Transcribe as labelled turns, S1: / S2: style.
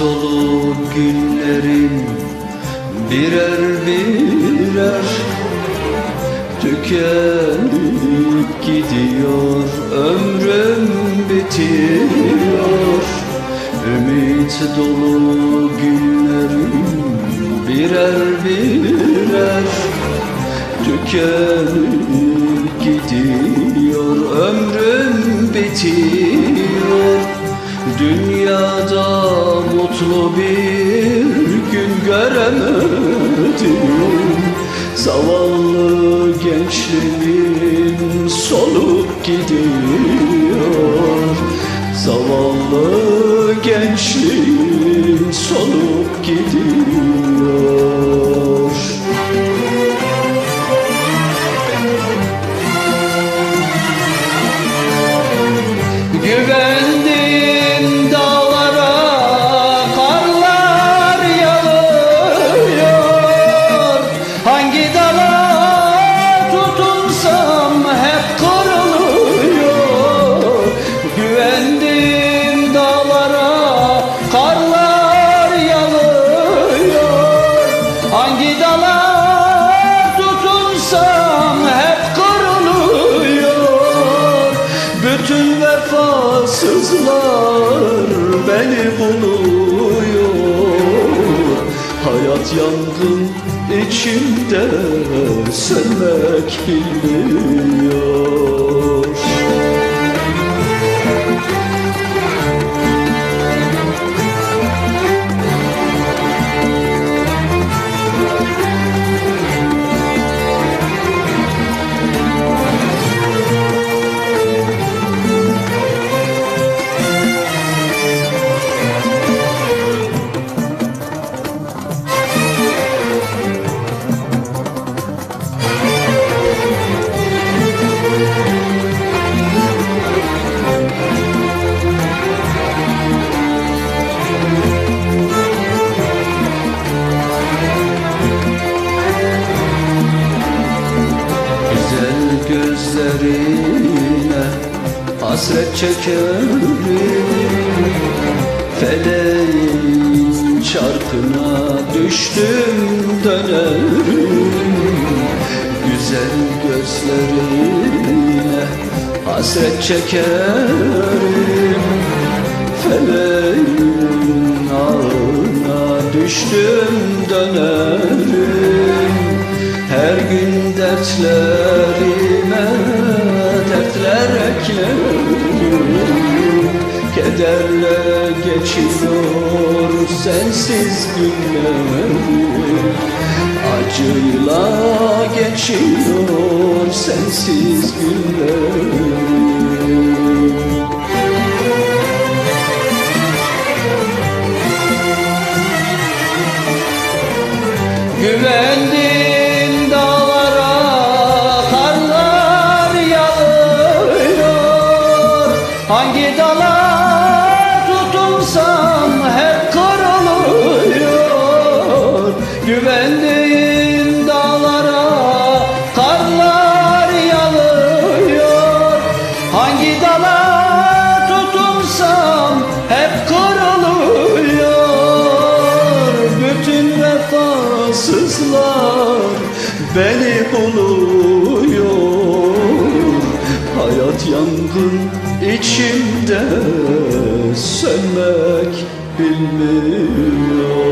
S1: dolu günlerin birer birer Tükenip gidiyor ömrüm bitiyor. Ümit dolu günlerim birer birer Tükenip göremedim. Zavallı gençliğim solup gidiyor. Zavallı gençliğim solup gidiyor. Güvendim vefasızlar beni buluyor. Hayat yangın içimde sönmek bilmiyor gözlerine hasret çekerim. Feleğin çarkına düştüm dönerim. Güzel gözlerine hasret çekerim. Feleğin ağına düştüm dönerim. Her gün dertlerime Kederle geçiyor sensiz günlerim Acıyla geçiyor sensiz günlerim Güvendim dağlara karlar yağıyor. Hangi dala tutunsam hep kırılıyor. Bütün vefasızlar beni buluyor Hayat yangın içimde sönmek bilmiyor